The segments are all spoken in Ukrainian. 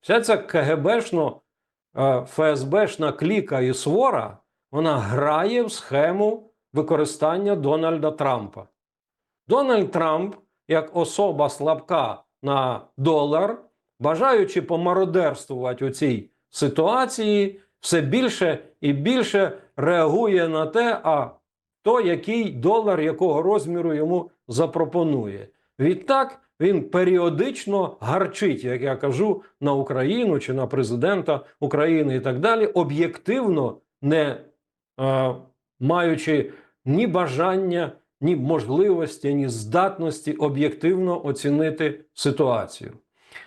Вся ця КГБшно, е, ФСБшна кліка і свора, вона грає в схему використання Дональда Трампа. Дональд Трамп, як особа слабка на долар, бажаючи помародерствувати у цій ситуації, все більше і більше реагує на те, а хто який долар якого розміру йому запропонує. Відтак він періодично гарчить, як я кажу, на Україну чи на президента України і так далі, об'єктивно не е, маючи ні бажання, ні можливості, ні здатності об'єктивно оцінити ситуацію.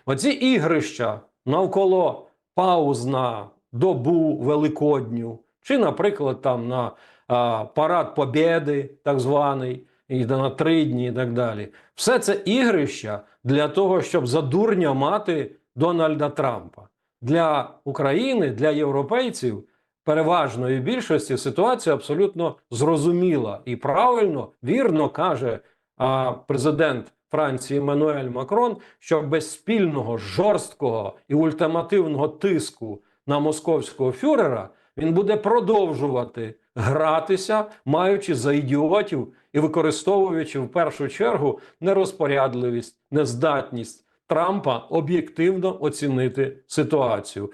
Оці ігрища навколо пауз на добу великодню, чи, наприклад, там на а, парад Побєди, так званий, і на три дні, і так далі. Все це ігрища для того, щоб за дурня мати Дональда Трампа. Для України, для європейців переважної більшості ситуація абсолютно зрозуміла і правильно, вірно каже а, президент Франції Еммануель Макрон, що без спільного жорсткого і ультимативного тиску на московського фюрера він буде продовжувати гратися, маючи за ідіотів і використовуючи в першу чергу нерозпорядливість, нездатність Трампа об'єктивно оцінити ситуацію.